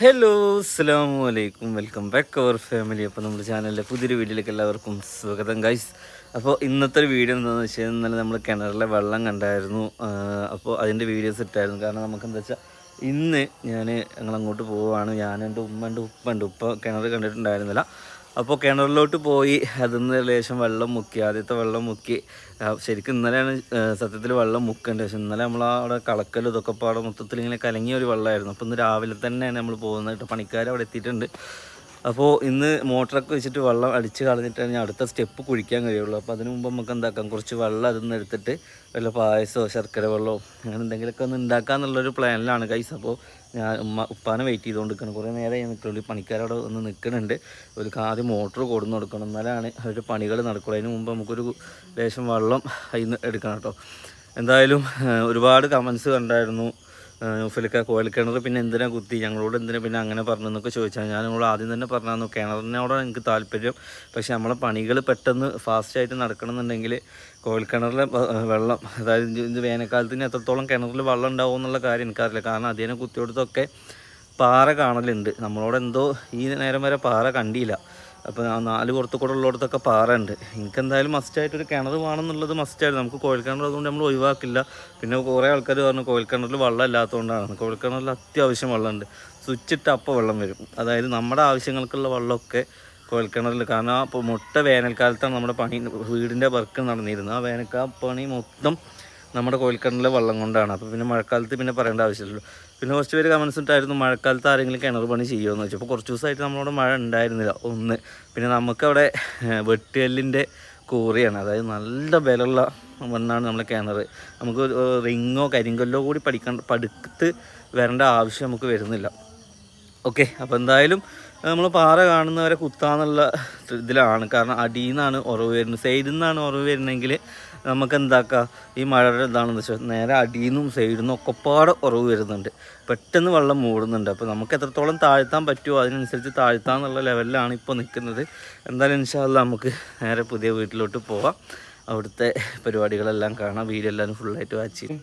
Hello അസ്സാം വലൈക്കും welcome back അവർ family അപ്പോൾ നമ്മുടെ ചാനലിലെ പുതിയൊരു വീഡിയോയിലേക്ക് എല്ലാവർക്കും സ്വാഗതം ഗൈസ് അപ്പോൾ ഇന്നത്തെ ഒരു വീഡിയോ എന്താണെന്ന് വെച്ച് കഴിഞ്ഞാൽ ഇന്നലെ നമ്മൾ കിണറിലെ വെള്ളം കണ്ടായിരുന്നു. അപ്പോൾ അതിന്റെ വീഡിയോസ് ഇട്ടായിരുന്നു. കാരണം നമുക്ക് എന്താ വെച്ചാൽ ഇന്ന് ഞാൻ ഞങ്ങൾ അങ്ങോട്ട് പോവുകയാണ് ഞാൻ എന്റെ ഉമ്മ എന്റെ ഉപ്പ ഉണ്ട്. ഉപ്പ കിണർ കണ്ടിട്ടുണ്ടായിരുന്നില്ല. അപ്പോൾ കിണറിലോട്ട് പോയി അതിന്ന് ലേശം വെള്ളം മുക്കി ആദ്യത്തെ വെള്ളം മുക്കി. ശരിക്കും ഇന്നലെയാണ് സത്യത്തിൽ വെള്ളം മുക്കേണ്ടത് പക്ഷെ ഇന്നലെ നമ്മൾ അവിടെ കളക്കലും ഇതൊക്കെ പാടെ മൊത്തത്തിൽ ഇങ്ങനെ കലങ്ങിയ ഒരു വെള്ളമായിരുന്നു അപ്പോൾ ഇന്ന് രാവിലെ തന്നെയാണ് നമ്മൾ പോകുന്നത്. പണിക്കാർ അവിടെ എത്തിയിട്ടുണ്ട്. അപ്പോൾ ഇന്ന് മോട്ടറൊക്കെ വെച്ചിട്ട് വെള്ളം അടിച്ച് കളഞ്ഞിട്ടാണ് ഞാൻ അടുത്ത സ്റ്റെപ്പ് കുഴിക്കാൻ കഴിയുള്ളൂ. അപ്പോൾ അതിന് മുമ്പ് നമുക്ക് എന്താക്കാം? കുറച്ച് വെള്ളം അതിൽ നിന്ന് എടുത്തിട്ട് വല്ല പായസമോ ശർക്കര വെള്ളമോ അങ്ങനെ എന്തെങ്കിലുമൊക്കെ ഒന്ന് ഉണ്ടാക്കാന്നുള്ളൊരു പ്ലാനിലാണ് കൈസ് അപ്പോൾ ഞാൻ ഉമ്മ ഉപ്പാനെ വെയിറ്റ് ചെയ്തുകൊണ്ടിരിക്കണം കുറേ നേരം ഞാൻ നിൽക്കുള്ളൂ പണിക്കാരവിടെ ഒന്ന് നിൽക്കുന്നുണ്ട് ഒരു ആദ്യം മോട്ടർ കൊടുന്ന് കൊടുക്കണം. എന്നാലാണ് അവരുടെ പണികൾ നടക്കുള്ളൂ. അതിന് മുമ്പ് നമുക്കൊരു ലേശം വെള്ളം അതിൽ നിന്ന് എടുക്കണം കേട്ടോ. എന്തായാലും ഒരുപാട് കമൻസ് കണ്ടായിരുന്നു. നുഫലിക്ക കോയൽക്കിണർ പിന്നെ എന്തിനാ കുത്തി? ഞങ്ങളോട് എന്തിനാ പിന്നെ അങ്ങനെ പറഞ്ഞു എന്നൊക്കെ ചോദിച്ചാൽ ഞാൻ നമ്മൾ ആദ്യം തന്നെ പറഞ്ഞു കിണറിനോടാണ് എനിക്ക് താല്പര്യം. പക്ഷേ നമ്മളെ പണികൾ പെട്ടെന്ന് ഫാസ്റ്റായിട്ട് നടക്കണം എന്നുണ്ടെങ്കിൽ കോയൽക്കിണറിലെ വെള്ളം അതായത് ഇത് ഇത് വേനൽക്കാലത്ത് ഇനി എത്രത്തോളം കിണറിൽ വെള്ളം ഉണ്ടാവും എന്നുള്ള കാര്യം എനിക്കറിയില്ല. കാരണം അതിനെ കുത്തിയെടുത്തൊക്കെ പാറ കാണലുണ്ട്. നമ്മളോട് എന്തോ ഈ നേരം വരെ പാറ കണ്ടില്ല. അപ്പോൾ ആ നാല് പുറത്ത് കൂടെ ഉള്ളിടത്തൊക്കെ പാറ ഉണ്ട് എനിക്ക് എന്തായാലും മസ്റ്റായിട്ടൊരു കിണർ വേണമെന്നുള്ളത് മസ്റ്റായിരുന്നു നമുക്ക് കോഴിക്കിണർ അതുകൊണ്ട് നമ്മൾ ഒഴിവാക്കില്ല. പിന്നെ കുറേ ആൾക്കാർ പറഞ്ഞു കോഴിക്കിണറിൽ വെള്ളം ഇല്ലാത്തതുകൊണ്ടാണ്. കോഴിക്കിണറിൽ അത്യാവശ്യം വെള്ളമുണ്ട്. സ്വിച്ച് ഇട്ട് അപ്പോൾ വെള്ളം വരും. അതായത് നമ്മുടെ ആവശ്യങ്ങൾക്കുള്ള വെള്ളമൊക്കെ കോഴിക്കിണറിൽ. കാരണം ആ മുട്ട വേനൽക്കാലത്താണ് നമ്മുടെ പണി വീടിന്റെ വർക്ക് നടന്നിരുന്നത്. ആ വേനൽക്കാല പണി മൊത്തം നമ്മുടെ കോഴിക്കിണറിലെ വെള്ളം കൊണ്ടാണ്. അപ്പോൾ പിന്നെ മഴക്കാലത്ത് പിന്നെ പറയേണ്ട ആവശ്യമില്ലല്ലോ. പിന്നെ കുറച്ച് പേര് കമൻസ് ഉണ്ടായിരുന്നു മഴക്കാലത്ത് ആരെങ്കിലും കിണർ പണി ചെയ്യുമെന്ന് വെച്ചു അപ്പോൾ കുറച്ച് ദിവസമായിട്ട് നമ്മളവിടെ മഴ ഉണ്ടായിരുന്നില്ല ഒന്ന്. പിന്നെ നമുക്കവിടെ വെട്ടുകല്ലിന്റെ കൂറിയാണ്. അതായത് നല്ല ബലമുള്ള മണ്ണാണ് നമ്മളെ കിണർ നമുക്ക് റിങ്ങോ കരിങ്കല്ലോ കൂടി പഠിക്കാൻ പടുത്ത് വരേണ്ട ആവശ്യം നമുക്ക് വരുന്നില്ല. ഓക്കെ അപ്പോൾ എന്തായാലും നമ്മൾ പാറ കാണുന്നവരെ കുത്താന്നുള്ള ഇതിലാണ്. കാരണം അടിയിൽ നിന്നാണ് ഉറവ് വരുന്നത്. സൈഡിൽ നിന്നാണ് ഉറവ് വരുന്നതെങ്കിൽ നമുക്ക് എന്താക്കാം ഈ മഴയുടെ ഇതാണെന്ന് വെച്ചാൽ നേരെ അടിയിൽ നിന്നും സൈഡിൽ നിന്നും ഒക്കെപ്പാടെ ഉറവ് വരുന്നുണ്ട്. പെട്ടെന്ന് വെള്ളം മൂടുന്നുണ്ട്. അപ്പോൾ നമുക്ക് എത്രത്തോളം താഴ്ത്താൻ പറ്റുമോ അതിനനുസരിച്ച് താഴ്ത്താന്നുള്ള ലെവലിലാണ് ഇപ്പോൾ നിൽക്കുന്നത് എന്തായാലും ഇൻഷാല്ല നമുക്ക് നേരെ പുതിയ വീട്ടിലോട്ട് പോവാം. അവിടുത്തെ പരിപാടികളെല്ലാം കാണാം. വീഡിയോ എല്ലാവരും ഫുള്ളായിട്ട് വാച്ച് ചെയ്യും.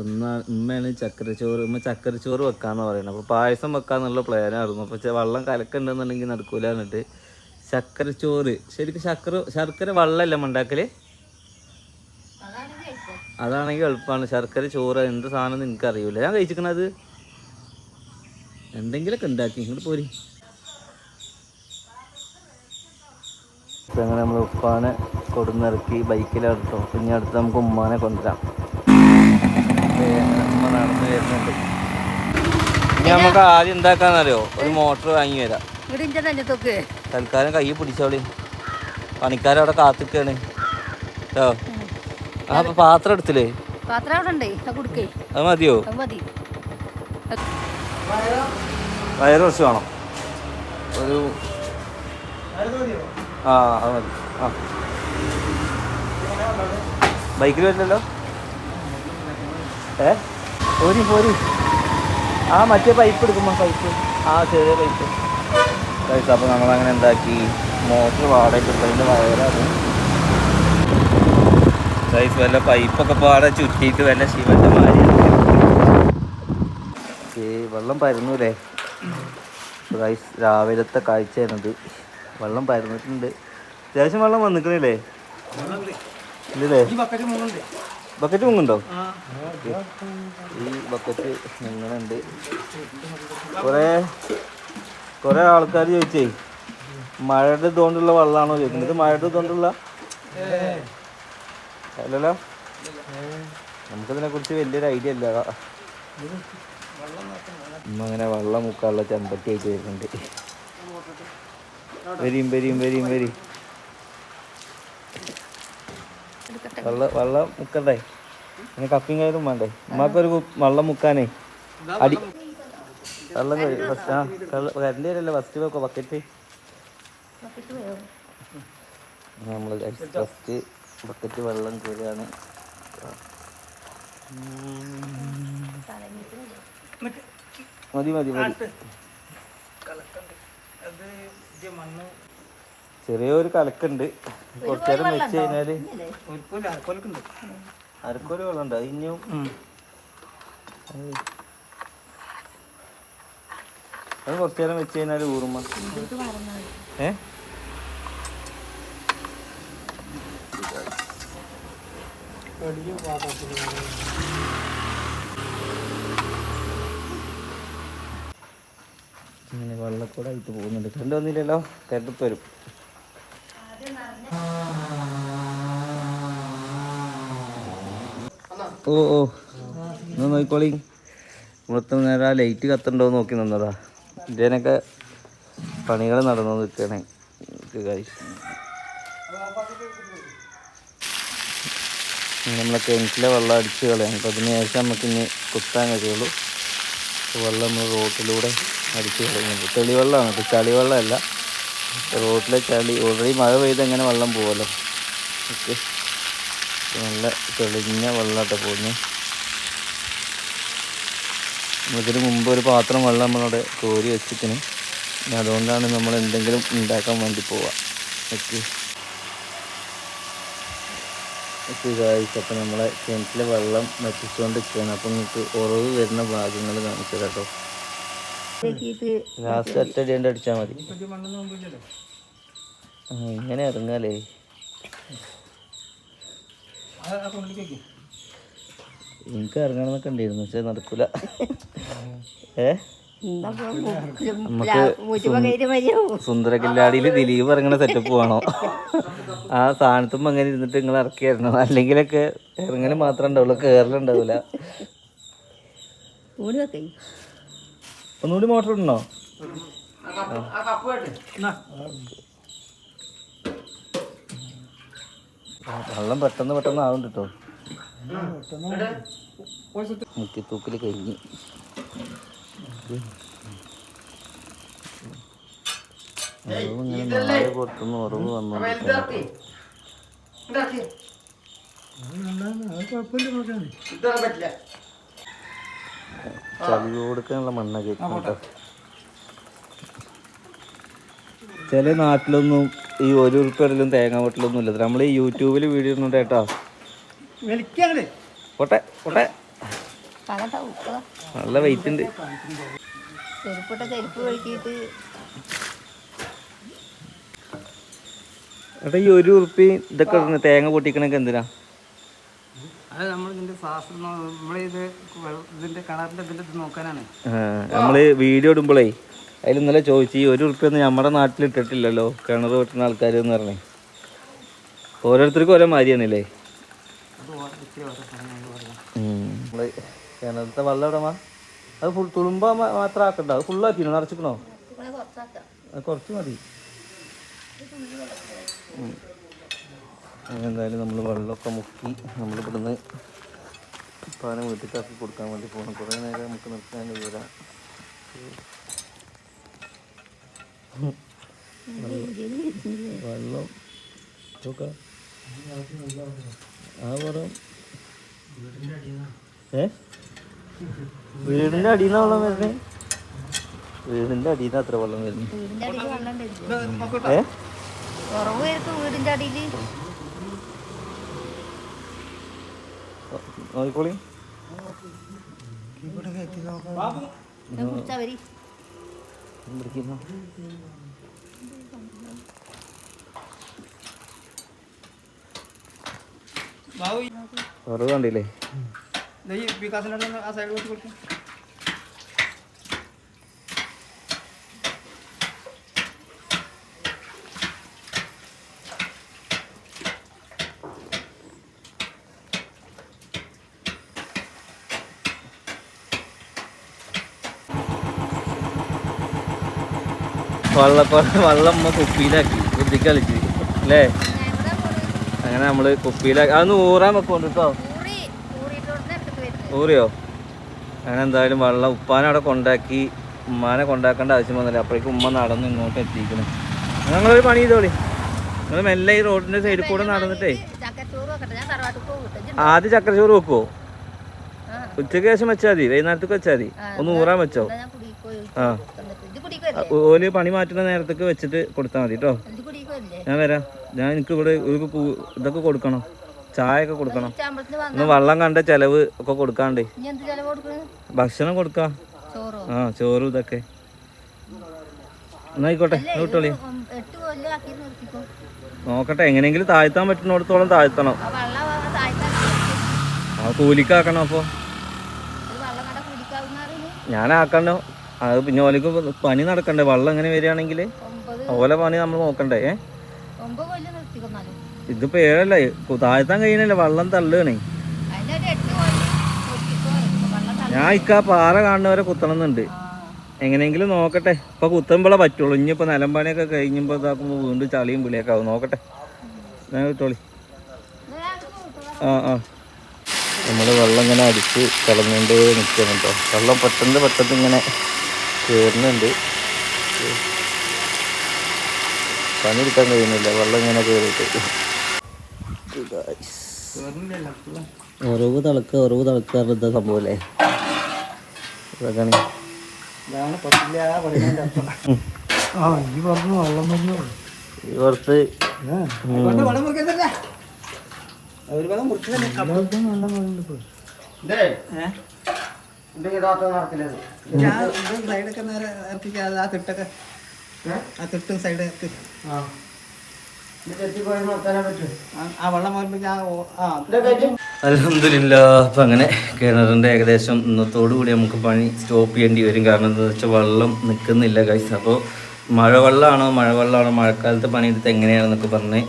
ഇന്ന് ഉമ്മയാണ് ചക്കരച്ചോറ് ഉമ്മ ചക്കരച്ചോറ് വെക്കാന്ന് പറയുന്നത് അപ്പോൾ പായസം വെക്കാന്നുള്ള പ്ലാനായിരുന്നു. ചെ- വെള്ളം കലക്കുണ്ടെന്നുണ്ടെങ്കിൽ നടക്കൂല എന്നിട്ട് ചക്കരച്ചോറ്. ശരിക്കും ശർക്കര ശർക്കര വെള്ളമല്ല ഉണ്ടാക്കൽ? അതാണെങ്കിൽ എളുപ്പമാണ് ശർക്കര ചോറ് എന്ത് സാധനം എനിക്കറിയില്ല ഞാൻ കഴിച്ചിരിക്കണത്? എന്തെങ്കിലുമൊക്കെ ഉണ്ടാക്കി. ഇങ്ങോട്ട് പോരി. അങ്ങനെ നമ്മൾ ഉപ്പാനെ കൊടുന്നിറക്കി ബൈക്കിലെടുത്തോ പിന്നെ അടുത്ത് നമുക്ക് ഉമ്മാനെ കൊണ്ടുവരാം. ഉമ്മ നടന്ന് വരുന്നുണ്ട്. ഇനി നമുക്ക് ആദ്യം എന്താക്കാന്നറിയോ? ഒരു മോട്ടർ വാങ്ങി വരാം. തൽക്കാലം കൈ പിടിച്ചോളി. പണിക്കാരവിടെ കാത്തിക്കാണ്. കേട്ടോ? ആ അപ്പൊ പാത്രം എടുത്തില്ലേ? അത് മതിയോ? വയറ് കുറച്ച് വേണം. ഒരു ആ അത് മതി. ആ. ബൈക്കിൽ വരില്ലല്ലോ? ഏ? പോരി പോരി ആ മറ്റേ പൈപ്പ് എടുക്കുമ്പോ പൈപ്പ് ആ ചെറിയ പൈപ്പ് പൈസ അപ്പോൾ നമ്മളങ്ങനെ എന്താക്കി? മോട്ടർ വാടക എടുത്തതിന്റെ വയറാണ്. ഗൈസ് വല്ല പൈപ്പൊക്കെ പാടെ ചുറ്റിയിട്ട് വല്ല ശിവന്റെ മാരി വെള്ളം പരന്നൂലേ? ഗൈസ് രാവിലത്തെ കാഴ്ചയാണിത്. വെള്ളം പരന്നിട്ടുണ്ട്. അത്യാവശ്യം വെള്ളം വന്നിക്കണില്ലേ? ഇല്ലേ ബക്കറ്റ് മുങ്ങുണ്ടോ ഈ ബക്കറ്റ് മുങ്ങണുണ്ട്. കുറേ കുറേ ആൾക്കാർ ചോദിച്ചേ മഴയുടെ ഇതുകൊണ്ടുള്ള വെള്ളമാണോ ചോദിക്കുന്നത് ഇത് മഴയുടെ ഇതുകൊണ്ടുള്ള? അല്ലല്ലോ. നമുക്കതിനെ കുറിച്ച് വലിയൊരു ഐഡിയ ഇല്ല. അങ്ങനെ വെള്ളം മുക്കാനുള്ള ചെമ്പട്ടി ആയിട്ട് വരുന്നുണ്ട്. വരിയും വരിയും വരിയും വരി. വെള്ളം വെള്ളം മുക്കണ്ടേ അങ്ങനെ കപ്പിയും കയറും വേണ്ടേ? ഉമ്മാക്കൊരു വെള്ളം മുക്കാനേ. അടി വെള്ളം കഴിയും ഫസ്റ്റ് ആ കരണ്ട് വരല്ലേ? ഫസ്റ്റ് വെക്കോ ബക്കറ്റ് നമ്മൾ ഫസ്റ്റ് ബക്കറ്റ് വെള്ളം കയറുകയാണ് മതി മതി മതി. ചെറിയൊരു കലക്കുണ്ട്. കുറച്ചു നേരം വെച്ച് കഴിഞ്ഞാൽ അരക്കോൽ വെള്ളമുണ്ട്. അത് ഇനിയും അത് കുറച്ചു നേരം വെച്ച് കഴിഞ്ഞാൽ ഊറുമ്മ. ഏ? ഇങ്ങനെ വെള്ളക്കൂടായിട്ട് പോകുന്നുണ്ട്. കണ്ടു വന്നില്ലല്ലോ? കറണ്ട് ഇപ്പം വരും. ഓ ഓ. ഒന്ന് നോക്കിക്കോളി. ഇവിടുത്തെ നേരം ആ ലൈറ്റ് കത്തുണ്ടോ നോക്കി നിന്നതാ. ഇതിനൊക്കെ പണികൾ നടന്നു നിൽക്കണേ. നമ്മളെ കിണറ്റിലെ വെള്ളം അടിച്ച് കളയാം അപ്പോൾ അതിന് ശേഷം നമുക്ക് ഇനി കുത്താൻ കഴിയുള്ളൂ. വെള്ളം നമ്മൾ റോട്ടിലൂടെ അടിച്ച് കളയുന്നുണ്ട്. തെളിവെള്ളമാണ് ചളി ചളിവെള്ളമല്ല. റോട്ടിലെ ചളി. ഓൾറെഡി മഴ പെയ്ത് എങ്ങനെ വെള്ളം പോവല്ലോ? ഓക്കെ. നല്ല തെളിഞ്ഞ വെള്ളമായിട്ട് പോകുന്നു നമ്മളിതിന് മുമ്പ് ഒരു പാത്രം വെള്ളം നമ്മളവിടെ കോരി വെച്ചിട്ടിന്. അതുകൊണ്ടാണ് നമ്മൾ എന്തെങ്കിലും ഉണ്ടാക്കാൻ വേണ്ടി പോവുക ഓക്കെ. അപ്പം നമ്മളെ കിണറ്റിലെ വെള്ളം വറ്റിച്ചുകൊണ്ട് നിൽക്കുകയാണ് അപ്പം നിങ്ങൾക്ക് ഉറവ് വരുന്ന ഭാഗങ്ങൾ കാണിച്ചു കേട്ടോ ലാസ്റ്റ് ഒറ്റ അടിയാണ്ട് അടിച്ചാൽ മതി. ഇങ്ങനെ ഇറങ്ങാലേ എനിക്ക് ഇറങ്ങണമെന്നൊക്കെ ഉണ്ടായിരുന്നു പക്ഷെ നടക്കൂല. ഏ? സുന്ദരകില്ലാടിയിൽ ദിലീപ് ഇറങ്ങണ സെറ്റപ്പ് വേണോ? ആ സ്ഥാനത്തും അങ്ങനെ ഇരുന്നിട്ട് നിങ്ങൾ ഇറക്കിയായിരുന്നു അല്ലെങ്കിലൊക്കെ ഇറങ്ങൽ മാത്രമേ ഉണ്ടാവുള്ളൂ കേറലുണ്ടാവൂല. ഒന്നുകൂടി മോട്ടർ ഉണ്ടോ വെള്ളം പെട്ടെന്ന് പെട്ടെന്ന് ആവുന്നുണ്ട് കേട്ടോ മുക്കിത്തൂക്കിൽ കഴിഞ്ഞ്. ഉറവ് ഇങ്ങനെ നാല് പുറത്തുനിന്ന് ഉറവ് വന്നു. ചളി കൊടുക്കാനുള്ള മണ്ണൊക്കെ കേട്ടോ ചില നാട്ടിലൊന്നും ഈ ഒരു ഉൾപ്പെടലും തേങ്ങ വെട്ടലൊന്നും ഇല്ല. നമ്മൾ ഈ യൂട്യൂബിൽ വീഡിയോ ഒന്നും കേട്ടോ. പോട്ടെ പോട്ടെ. നല്ല വെയിറ്റ് ഉണ്ട്. ഈ ഒരു ഉറുപ്പി ഇതൊക്കെ തേങ്ങ പൊട്ടിക്കണൊക്കെ എന്തിനാ? അത് നമ്മൾ ഇതിന്റെ നമ്മളിത് ഇതിന്റെ കിണറിന്റെ ഇതിന്റെ ഇത് നോക്കാനാണ്. നമ്മൾ വീഡിയോ ഇടുമ്പോഴേ അതിൽ ഇന്നലെ ചോദിച്ചു ഈ ഒരു ഉറുപ്പിയൊന്നും നമ്മുടെ നാട്ടിൽ ഇട്ടിട്ടില്ലല്ലോ? കിണർ വെട്ടുന്ന ആൾക്കാർ എന്ന് പറഞ്ഞേ. ഓരോരുത്തർക്കും ഓരോ മാതിരിയാണല്ലേ? നമ്മൾ കിണറത്തെ വെള്ളം ഇടമാ അത് ഫുൾ തുളുമ്പ മാത്രം ആക്കണ്ട. അത് ഫുള്ളാക്കിനോ നിറച്ചിക്കണോ അത് കുറച്ച് മതി. എന്തായാലും നമ്മൾ വെള്ളമൊക്കെ മുക്കി നമ്മൾ ഇവിടുന്ന് വീട്ടിൽ വീട്ടിലാക്കി കൊടുക്കാൻ വേണ്ടി പോകണം കുറേ നേരം നമുക്ക് നിർത്താൻ കഴിയില്ല വെള്ളം. ചുക്ക. ആ വെള്ളം ഏ? വീടിന്റെ അടിയിൽ വെള്ളം വരുന്നേ? വീടിന്റെ അടിയിൽ നിന്ന് അത്ര വെള്ളം വരുന്നു? വീടിന്റെ ഏ? വീടിന്റെ അടിയിൽ നോക്കിക്കോളി. കുടിച്ചാ വരി പിടിക്കുന്നു കുറവ് കണ്ടില്ലേ? ആ സൈഡ് കൊടുക്കും. വെള്ളം വള്ളമ്മ കുപ്പിയിലാക്കി. ബുദ്ധി കളിച്ച് അല്ലേ അങ്ങനെ നമ്മൾ കുപ്പിയിലാക്കി. അതൊന്ന് ഊറാൻ വെക്കോണ്ട് കേട്ടോ ഊറിയോ? അങ്ങനെ എന്തായാലും വെള്ളം ഉപ്പാനെ അവിടെ കൊണ്ടാക്കി ഉമ്മാനെ കൊണ്ടാക്കേണ്ട ആവശ്യം വന്നില്ല. അപ്പോഴേക്കും ഉമ്മ നടന്ന് ഇങ്ങോട്ട് എത്തിക്കണം ഞങ്ങളൊരു പണി ചെയ്തോളി. നിങ്ങൾ മെല്ലെ ഈ റോഡിന്റെ സൈഡിൽ കൂടെ നടന്നിട്ടേ. ആദ്യം ചക്കരച്ചോറ് വെക്കുവോ? ഉച്ചയ്ക്ക് ഉച്ചയ്ക്ക് ശേഷം വെച്ചാൽ മതി. വൈകുന്നേരത്തേക്ക് വെച്ചാൽ മതി. ഒന്ന് ഊറാൻ വെച്ചോ. ആ. ഓൽ പണി മാറ്റുന്ന നേരത്തേക്ക് വെച്ചിട്ട് കൊടുത്താൽ മതി കേട്ടോ ഞാൻ വരാം. ഞാൻ എനിക്ക് ഇവിടെ ഒരു ഇതൊക്കെ കൊടുക്കണം. ചായ ഒക്കെ കൊടുക്കണം ഇന്ന് വെള്ളം കണ്ട ചെലവ് ഒക്കെ കൊടുക്കാണ്ട്. ഭക്ഷണം കൊടുക്കാം. ആ ചോറും ഇതൊക്കെ. എന്നായിക്കോട്ടെ വിട്ടോളി. നോക്കട്ടെ എങ്ങനെയെങ്കിലും താഴ്ത്താൻ പറ്റുന്നിടത്തോളം താഴ്ത്തണം. ആ കൂലിക്കാക്കണം അപ്പോൾ ഒരു അത് പിന്നെ ഓലക്ക് പനി നടക്കണ്ടേ? വെള്ളം എങ്ങനെ വരികയാണെങ്കിൽ? ഓലെ പണി നമ്മൾ നോക്കണ്ടേ? ഇതിപ്പോ ഏഴല്ല? താഴ്ത്താൻ കഴിയണല്ലേ വെള്ളം തള്ളുകയാണേ. ഞാൻ ഇക്ക പാറ കാണുന്നവരെ കുത്തണമെന്നുണ്ട്. എങ്ങനെയെങ്കിലും നോക്കട്ടെ. ഇപ്പൊ കുത്തുമ്പോളെ പറ്റുള്ളൂ. ഇനിയിപ്പോ നിലമ്പണിയൊക്കെ കഴിഞ്ഞപ്പോ ഇതാക്കുമ്പോ വീണ്ടും ചളിയും പുളിയൊക്കെ ആവും. നോക്കട്ടെ. ഞാൻ കൂട്ടുക. ആ ആ. നമ്മൾ വെള്ളം ഇങ്ങനെ അടിച്ച് കളഞ്ഞുകൊണ്ടേ നിൽക്കണം കേട്ടോ വെള്ളം പെട്ടെന്ന് പെട്ടെന്ന് ഇങ്ങനെ കയറുന്നുണ്ട് പണി എടുക്കാൻ കഴിയുന്നില്ല. വെള്ളം ഇങ്ങനെ കയറിയിട്ട് ഉറവ് തിളക്ക് ഉറവ് തിളക്കാറുണ്ട് സംഭവം അല്ലേ? ഇതൊക്കെയാണ്. ഈ വർഷം പുറത്ത് ഒരു ഭാഗം മുറിച്ചതല്ലേ സൈഡൊക്കെ നേരെ ഇറക്കി ആ തിട്ടൊക്കെ. ആ തിട്ടും സൈഡ് ഇറക്കി അലഹമില്ല അപ്പം അങ്ങനെ കിണറിന്റെ ഏകദേശം ഇന്നത്തോടു കൂടി നമുക്ക് പണി സ്റ്റോപ്പ് ചെയ്യേണ്ടി വരും. കാരണം എന്താ വെച്ചാൽ വെള്ളം നിൽക്കുന്നില്ല കൈസ് അപ്പോൾ മഴവെള്ളമാണോ മഴവെള്ളമാണോ മഴക്കാലത്ത് പണിയെടുത്ത് എങ്ങനെയാണെന്നൊക്കെ പറഞ്ഞ്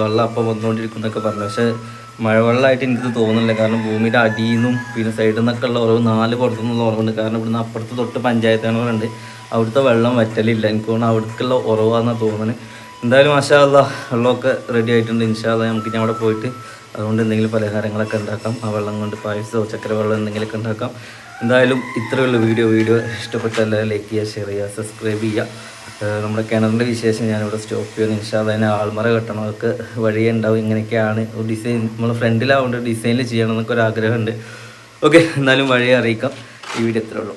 വെള്ളം അപ്പം വന്നുകൊണ്ടിരിക്കുന്നൊക്കെ പറഞ്ഞു. പക്ഷേ മഴവെള്ളമായിട്ട് എനിക്ക് തോന്നുന്നില്ല. കാരണം ഭൂമിയുടെ അടിയിൽ നിന്നും പിന്നെ സൈഡിൽ നിന്നൊക്കെ ഉള്ള ഉറവ് നാല് പുറത്തു നിന്നുള്ള ഉറവുണ്ട് കാരണം ഇവിടുന്ന് അപ്പുറത്ത് തൊട്ട് പഞ്ചായത്ത് കിണറുണ്ട് അവിടുത്തെ വെള്ളം വറ്റലില്ല. എനിക്ക് തോന്നുന്നു അവിടേക്കുള്ള ഉറവാണെന്നാണ് തോന്നുന്നത് എന്തായാലും മാഷാല്ല വെള്ളമൊക്കെ റെഡി ആയിട്ടുണ്ട്. ഇൻഷാല്ല നമുക്ക് ഇനി അവിടെ പോയിട്ട് അതുകൊണ്ട് എന്തെങ്കിലും പലഹാരങ്ങളൊക്കെ ഉണ്ടാക്കാം. ആ വെള്ളം കൊണ്ട് പായസമോ ചക്കര വെള്ളം എന്തെങ്കിലുമൊക്കെ ഉണ്ടാക്കാം. എന്തായാലും ഇത്രയുള്ള വീഡിയോ. വീഡിയോ ഇഷ്ടപ്പെട്ട ലൈക്ക് ചെയ്യുക ഷെയർ ചെയ്യുക സബ്സ്ക്രൈബ് ചെയ്യുക. നമ്മുടെ കിണറിന്റെ വിശേഷം ഞാനിവിടെ സ്റ്റോപ്പ് ചെയ്യുന്നു ഇൻഷാല്ല അതിന് ആൾമറ കെട്ടണമൊക്കെ വഴിയേ ഉണ്ടാവും ഇങ്ങനെയൊക്കെയാണ് ഡിസൈൻ നമ്മൾ ഫ്രണ്ടിലാവുകൊണ്ട് ഡിസൈനിൽ ചെയ്യണം എന്നൊക്കെ ഒരു ആഗ്രഹമുണ്ട്. ഓക്കെ എന്നാലും വഴി അറിയിക്കാം. ഈ വീഡിയോ ഇത്രേ ഉള്ളൂ.